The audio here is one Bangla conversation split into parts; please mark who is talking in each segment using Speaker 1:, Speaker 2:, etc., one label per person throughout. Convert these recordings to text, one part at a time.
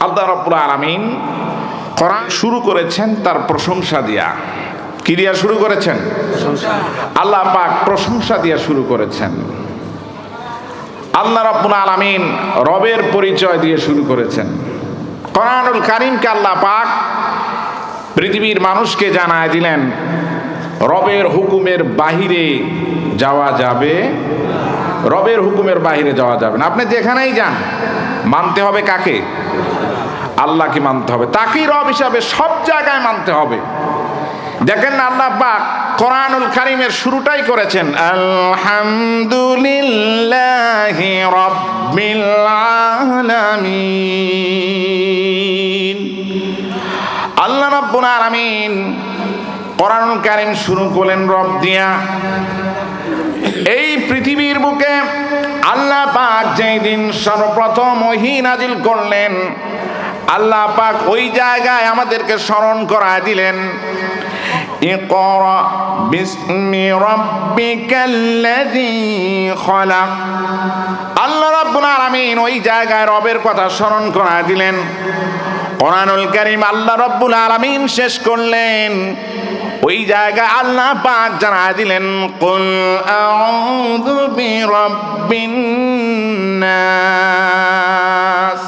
Speaker 1: আল্লাহ রব্বুল আলমিন কোরআন শুরু করেছেন তার প্রশংসা দিয়া। কি দিয়া শুরু করেছেন? আল্লাহ পাক প্রশংসা দিয়া শুরু করেছেন। আল্লাহ রব্বুল আলমিন রবের পরিচয় দিয়ে শুরু করেছেন। কোরআনুল কারিমকে আল্লাহ পাক পৃথিবীর মানুষকে জানায় দিলেন রবের হুকুমের বাহিরে যাওয়া যাবে রবের হুকুমের বাহিরে যাওয়া যাবে না। আপনি যেখানেই যান মানতে হবে কাকে? আল্লাহকে মানতে হবে। তাকেই রব হিসাবে সব জায়গায় মানতে হবে। দেখেন না আল্লাহ পাক কোরআনুল কারিমের শুরুটাই করেছেন, আলহামদুলিল্লাহি রাব্বিল আলামিন। আল্লাহ রাব্বুল আলামিন কোরআনুল কারিম শুরু করলেন রব দিয়া এই পৃথিবীর বুকে আল্লাহ পাক যেই দিন সর্বপ্রথম ওহি নাজিল করলেন আল্লাহ পাক ওই জায়গায় আমাদেরকে স্মরণ করায় দিলেন اقرأ باسم ربك الذي خلق আল্লাহ রাব্বুল আলামিন ওই জায়গায় রবের কথা স্মরণ করায় দিলেন কোরআনুল কারীম আল্লাহ রাব্বুল আলামিন শেষ করলেন ওই জায়গায় আল্লাহ পাক জানায় দিলেন, কুল আউযু বিরাব্বিন নাস।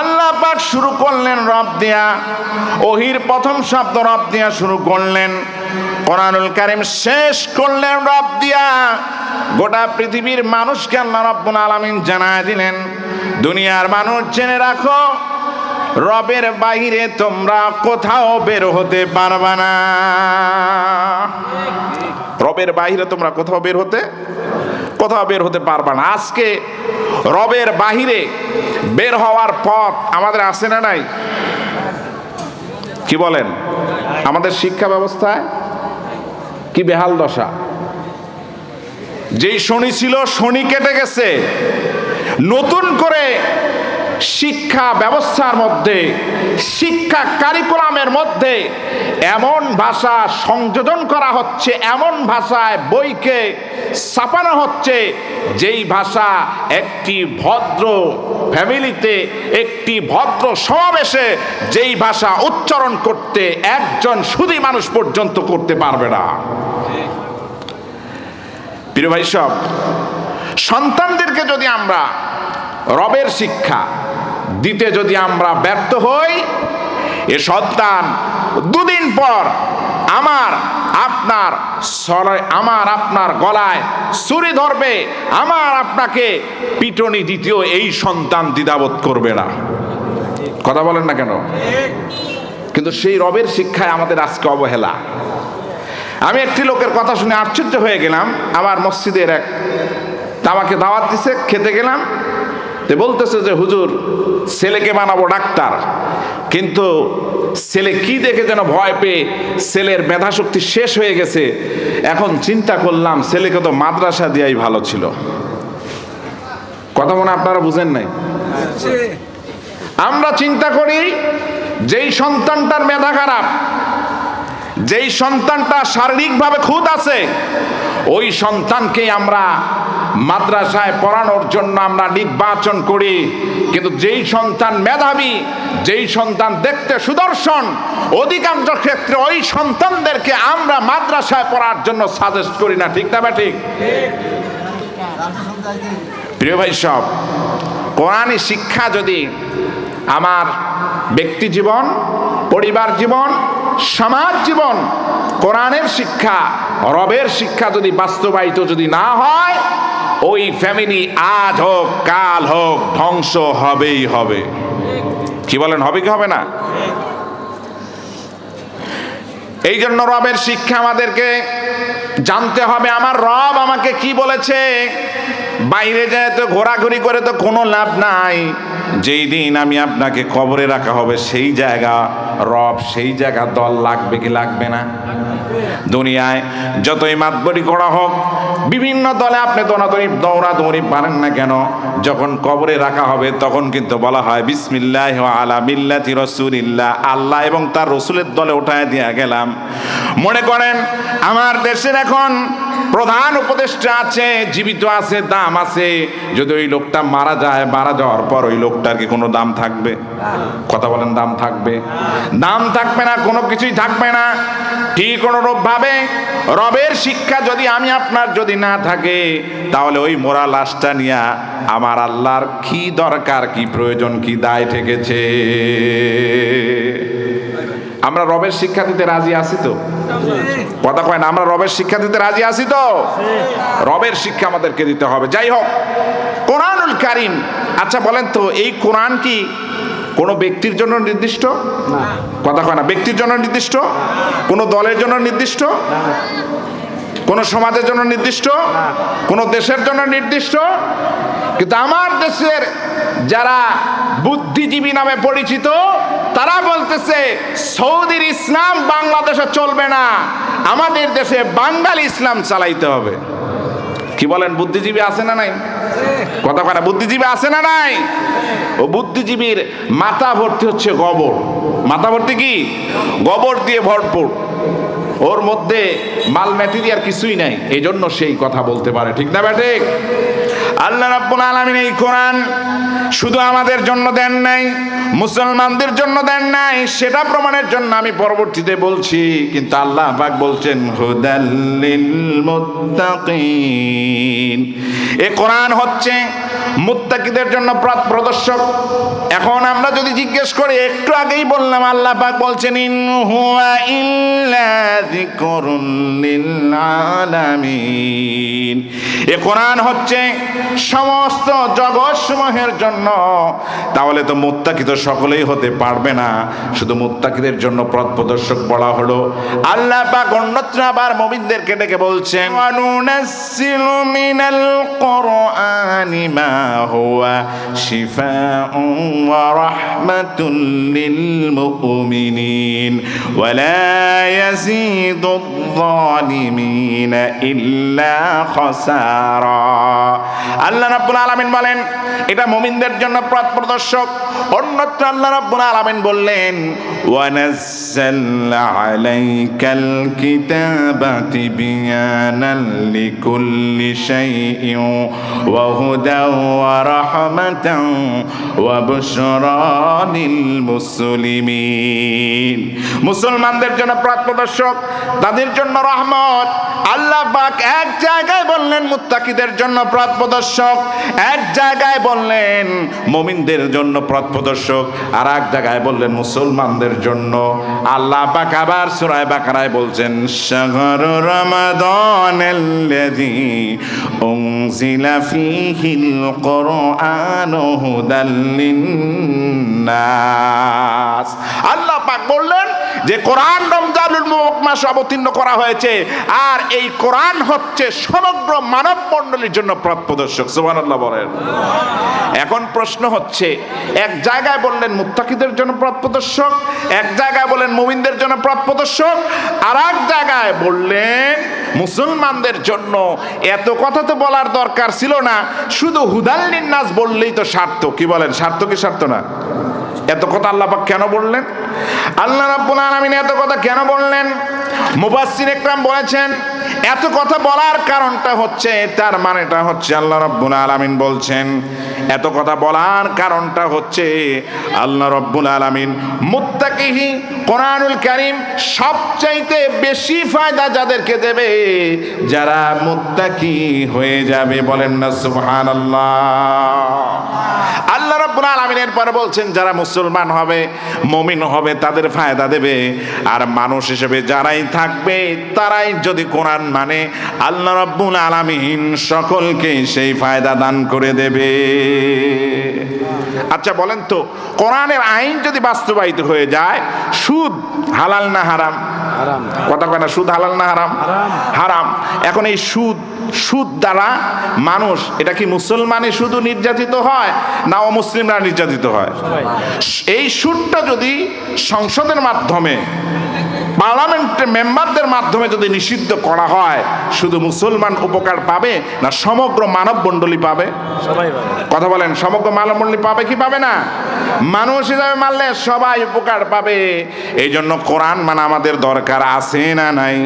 Speaker 1: আল্লাহ পাক শুরু করলেন রব দিয়া, ওহির প্রথম শব্দ রব দিয়া শুরু করলেন। কোরআনুল কারিম শেষ করলেন রব দিয়া। গোটা পৃথিবীর মানুষকে আল্লাহ রব্বুল আলামিন জানায় দিলেন, দুনিয়ার মানুষ জেনে রাখো রবের বাহিরে তোমরা কোথাও বের হতে পারবা না। রবের বাহিরে তোমরা কোথাও বের হতে, কোথাও বের হতে পারবা না। আজকে রবের বাহিরে বের হওয়ার পথ আমাদের আছে না নাই? কি বলেন? আমাদের শিক্ষা ব্যবস্থায় কি বেহাল দশা? যেই শনি ছিল, শনি কেটে গেছে। নতুন করে শিক্ষা ব্যবস্থার মধ্যে, শিক্ষা কারিকুলামের মধ্যে এমন ভাষা সংযোজন করা হচ্ছে, এমন ভাষায় বইকে ছাপানো হচ্ছে, যেই ভাষা একটি ভদ্র ফ্যামিলিতে, একটি ভদ্র সমাবেশে যেই ভাষা উচ্চারণ করতে একজন সুদী মানুষ পর্যন্ত করতে পারবে না। প্রিয় ভাই সব, সন্তানদেরকে যদি আমরা রবের শিক্ষা দিতে যদি আমরা ব্যর্থ হই, এ সন্তান দুদিন পর আমার, আপনার আমার আপনার গলায় ছুরি ধরবে, আমার আপনাকে পিটনি দ্বিতীয় এই সন্তান দ্বিধাবোধ করবে না। কথা বলেন না কেন? কিন্তু সেই রবের শিক্ষায় আমাদের আজকে অবহেলা। আমি একটি লোকের কথা শুনে আশ্চর্য হয়ে গেলাম। আমার মসজিদের এক তা আমাকে দাওয়াত দিছে, খেতে গেলাম। তে বলতেছে যে, হুজুর, ছেলেকে বানাবো ডাক্তার। কিন্তু ছেলে কি দেখে যেন ভয় পেয়ে ছেলের মেধা শক্তি শেষ হয়ে গেছে। এখন চিন্তা করলাম, ছেলেকে তো মাদ্রাসা দেওয়াই ভালো ছিল। কথা মনে আপনারা বুঝেন নাই? আমরা চিন্তা করি, যেই সন্তানটার মেধা খারাপ, যেই সন্তানটা শারীরিকভাবে খুদ আছে, ওই সন্তানকে আমরা মাদ্রাসায় পড়ানোর জন্য আমরা নির্বাচন করি। কিন্তু যেই সন্তান মেধাবী, যেই সন্তান দেখতে সুদর্শন, অধিকাংশ ক্ষেত্রে ওই সন্তানদেরকে আমরা মাদ্রাসায় পড়ার জন্য সাজেস্ট করি না। ঠিক না ঠিক? প্রিয় ভাই সব কোরআনী শিক্ষা যদি আমার ব্যক্তি জীবন, পরিবার জীবন, সমাজ জীবন, কোরআনের শিক্ষা, রবের শিক্ষা যদি বাস্তবায়িত যদি না হয় ওই ফ্যামিলি আজ হোক, কাল হোক, ধ্বংস হবেই হবে। কি বলেন, হবে কি হবে না? এই জন্য রবের শিক্ষা আমাদেরকে জানতে হবে, আমার রব আমাকে কি বলেছে? বাইরে যায় তো ঘোরাঘুরি করে তো কোনো লাভ নাই। যেই দিন আমি আপনাকে কবরে রাখা হবে, সেই জায়গা, রব সেই জায়গা দল লাগবে কি লাগবে না? দুনিয়ায় যতই মাতবরি করা হোক, বিভিন্ন দলে আপনি দৌড়াদৌড়ি দৌড়াদৌড়ি পারেন না কেন? যখন কবরে রাখা হবে, তখন কিন্তু বলা হয়, বিসমিল্লাহ আলা মিল্লাতি রসুলিল্লাহ। আল্লাহ এবং তার রসুলের দলে উঠায় দিয়া গেলাম। মনে করেন, আমার দেশের এখন প্রধান উপদেষ্টা আছে, জীবিত আছে, দাম আছে। যদি ওই লোকটা মারা যায়, মারা যাওয়ার পর ওই লোকটার কি কোনো দাম থাকবে? কথা বলেন, দাম থাকবে? দাম থাকবে না, কোনো কিছুই থাকবে না। ঠিক অনুরূপ ভাবে? রবের শিক্ষা যদি আমি আপনার যদি না থাকে, তাহলে ওই মোরা লাশটা নিয়া আমার আল্লাহর কি দরকার, কি প্রয়োজন, কি দায় ঠেকেছে? আমরা রবের শিক্ষা দিতে রাজি আছি তো? কথা কয় না, আমরা রবের শিক্ষা দিতে রাজি আছি তো? রবের শিক্ষা আমাদেরকে দিতে হবে। যাই হোক, কোরআনুল কারিম আচ্ছা বলেন তো, এই কোরআন কি কোনো ব্যক্তির জন্য নির্দিষ্ট? কথা কয় না। ব্যক্তির জন্য নির্দিষ্ট? কোনো দলের জন্য নির্দিষ্ট? কোনো সমাজের জন্য নির্দিষ্ট? কোনো দেশের জন্য নির্দিষ্ট? কিন্তু আমার দেশের যারা বুদ্ধিজীবী নামে পরিচিত তারা বলতেছে সৌদির ইসলাম বাংলাদেশে চলবে না। আমাদের দেশে বাঙালি ইসলাম চালাইতে হবে। কি বলেন, বুদ্ধিজীবী আছে না নাই? কথা কয় না, বুদ্ধিজীবী আছে না নাই? ও বুদ্ধিজীবীর মাথা ভর্তি হচ্ছে গোবর। মাথা ভর্তি কি? গোবর দিয়ে ভরপুর। ওর মধ্যে মাল ম্যাটেরিয়াল কিছুই নাই এই জন্য সেই কথা বলতে পারে, ঠিক না ব্যাঠিক আল্লাহ রাব্বুল আলামিন এই কোরআন শুধু আমাদের জন্য দেন নাই মুসলমানদের জন্য দেন নাই, সেটা প্রমাণের জন্য আমি পরবর্তীতে বলছি, কিন্তু আল্লাহ পাক বলছেন হুদাল্লিল মুত্তাকিন এ কোরআন হচ্ছে মুত্তাকিদের জন্য পথ প্রদর্শক। এখন আমরা যদি জিজ্ঞেস করি, একটু আগেই বললাম, আল্লাহ পাক বলছেন, ইন হুয়া ইল্লা যিকরুন লিল আলামিন এ কোরআন হচ্ছে সমস্ত জগৎসমূহের জন্য। তাহলে তো মুত্তাকি তো সকলেই হতে পারবে না শুধু মুত্তাকিদের জন্য পথ প্রদর্শক বলা হলো আল্লাহ পাক অন্যত্র আবার মুমিনদেরকে ডেকে বলছেন ওয়ানুনাসসিলু মিনাল কুরআনি মা হুয়া শিফাউন ওয়া রাহমাতুল লিল মুমিনিন ওয়ালা ইয়াজিদু الظالمين إلا خسارا আল্লাহ রাব্বুল আলামিন বলেন এটা মুমিনদের জন্য পথ প্রদর্শক অন্যত্র আল্লাহ রাব্বুল আলামিন বললেন ওয়ানাজ্জালনা আলাইকাল কিতাবা তিবিয়ানাল লিকুল্লি শাইইন ওয়া হুদাও ওয়া মুসলমানদের জন্য পথ তাদের জন্য রহমত। আল্লাহ পাক এক জায়গায় বললেন, মুত্তাকিদের জন্য পথ প্রদর্শক। এক জায়গায় বললেন, মুমিনদের জন্য পথ প্রদর্শক। আর এক জায়গায় বললেন, মুসলমানদের জন্য। আল্লাহ পাক আবার সূরা বাকারায় বলছেন, শাহরু রমাদানাল্লাযী উনজিলা ফীহিল কুরআনু হুদাল লিন্নাস। আল্লাহ পাক বললেন যে কোরআন রমজানুল মুবারক মাসে অবতীর্ণ করা হয়েছে, আর এই কোরআন হচ্ছে সমগ্র মানব মণ্ডলীর জন্য পথ প্রদর্শক সুবহানাল্লাহ বলেন। এখন প্রশ্ন হচ্ছে, এক জায়গায় বললেন মুত্তাকিদের জন্য পথ প্রদর্শক এক জায়গায় বললেন মুমিনদের জন্য পথ প্রদর্শক আর এক জায়গায় বললেন মুসলমানদের জন্য এত কথা তো বলার দরকার ছিল না। শুধু হুদাল্লিন নাস বললেই তো স্বার্থ কি বলেন স্বার্থ কি স্বার্থ না? এত কথা আল্লাহ পাক কেন বললেন? আল্লাহ রাব্বুল আলামিন এত কথা কেন বললেন? মুবাসসির একরাম বলেছেন এত কথা বলার কারণটা হচ্ছে, তার মানেটা হচ্ছে আল্লাহ রাব্বুল আলামিন বলছেন। এত কথা বলার কারণটা হচ্ছে, আল্লাহ রাব্বুল আলামিন মুত্তাকিহি কোরআনুল কারীম সবচাইতে বেশি ফায়দা যাদেরকে দেবে, যারা মুত্তাকি হয়ে যাবে বলেন না, সুবহানাল্লাহ। রাব্বুল আলমিনের পরে বলছেন, যারা মুসলমান হবে, মমিন হবে, তাদের ফায়দা দেবে। আর মানুষ হিসেবে যারাই থাকবে, তারাই যদি কোরআন মানে আল্লাহ রব্বুল আলামিন সকলকে সেই ফায়দা দান করে দেবে। আচ্ছা বলেন তো, কোরআনের আইন যদি বাস্তবায়িত হয়ে যায়, সুদ হালাল না হারাম? কথা কয় না সুদ হালাল না হারাম? হারাম। এখন এই সুদ সুদ দ্বারা মানুষ এটা কি মুসলমানে শুধু নির্যাতিত হয় না অমুসলিমরা নির্যাতিত হয়? এই সুদটা যদি সংসদের মাধ্যমে পার্লামেন্টের মেম্বারদের মাধ্যমে যদি নিষিদ্ধ করা হয় শুধু মুসলমান উপকার পাবে না সমগ্র মানব মণ্ডলী পাবে? কথা বলেন, সমগ্র মানব পাবে কি পাবে না? মানুষ হিসাবে মারলে সবাই উপকার পাবে। এই জন্য কোরআন মানে আমাদের দরকার, আছে না নাই?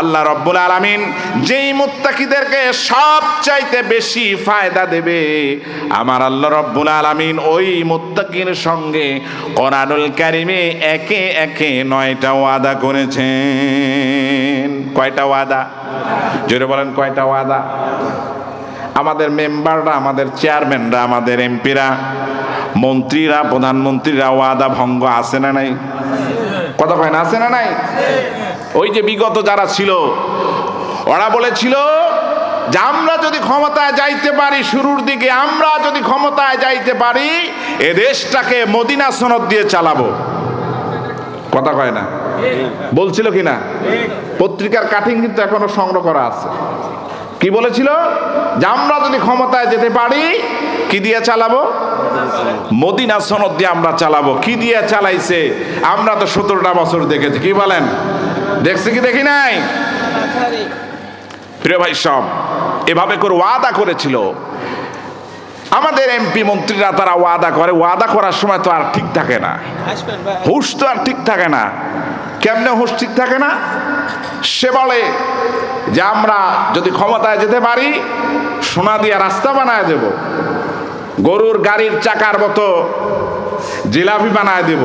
Speaker 1: আল্লাহ রব্বুল আলামিন যেই মুত্তাকিদেরকে সব চাইতে বেশি ফায়দা দেবে, আমার আল্লাহ রব্বুল আলামিন ওই মুত্তাকির সঙ্গে কোরআনুল কারিমে একে একে নয়টা ওয়াদা করেছেন। কয়টা ওয়াদা? জোরে বলেন, কয়টা ওয়াদা? আমাদের মেম্বাররা, আমাদের চেয়ারম্যানরা, আমাদের এমপিরা, মন্ত্রীরা, প্রধানমন্ত্রীরা ওয়াদা ভঙ্গ আছে না নাই? কথা কয় না, আছে না নাই? ওই যে বিগত যারা ছিল, ওরা বলেছিল, যে আমরা যদি ক্ষমতায় যাইতে পারি শুরুর দিকে, আমরা যদি ক্ষমতায় যাইতে পারি, এ দেশটাকে মদিনা সনদ দিয়ে চালাবো। কথা কয় না? বলছিল কি না? পত্রিকার কাটিং কিন্তু এখনও সংগ্রহ করা আছে। কি বলেছিল? যে আমরা যদি ক্ষমতায় যেতে পারি কি দিয়ে চালাবো? মদিনা সনদ দিয়ে আমরা চালাবো। কি দিয়ে চালাইছে? আমরা তো সতেরোটা বছর দেখেছি। কি বলেন? দেখছি কি দেখি নাই? প্রিয় ভাই সব এভাবে করে ওয়াদা করেছিল। আমাদের এমপি মন্ত্রীরা তারা ওয়াদা করে। ওয়াদা করার সময় তো আর ঠিক থাকে না। হুশ তো আর ঠিক থাকে না। কেমনে হুশ ঠিক থাকে না? সে বলে যে আমরা যদি ক্ষমতায় যেতে পারি সোনা দিয়া রাস্তা বানায় দেব গরুর গাড়ির চাকার মতো জিলাপি বানায় দেব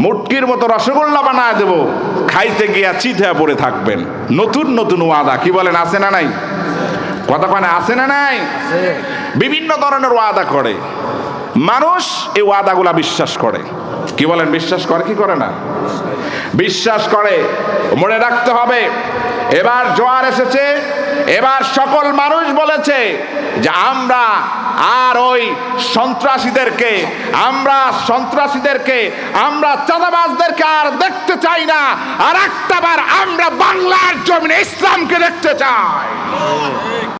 Speaker 1: মুটকির মতো রসগোল্লা বানায় দেব খাইতে গিয়া চিঠা পড়ে থাকবেন। নতুন নতুন ওয়াদা কি বলেন আছে না নাই? কথা কয় না আছে না নাই? বিভিন্ন ধরনের ওয়াদা করে। মানুষ এই ওয়াদাগুলা বিশ্বাস করে। কি বলেন, বিশ্বাস করে, কি করে না? বিশ্বাস করে, মনে রাখতে হবে, এবার জোয়ার এসেছে, এবার সকল মানুষ বলেছে যে আমরা আর ওই সন্ত্রাসীদেরকে, আমরা সন্ত্রাসীদেরকে, আমরা চাঁদাবাজদেরকে আর দেখতে চাই না, আর একটাবার আমরা বাংলার জমিনে ইসলামকে দেখতে চাই।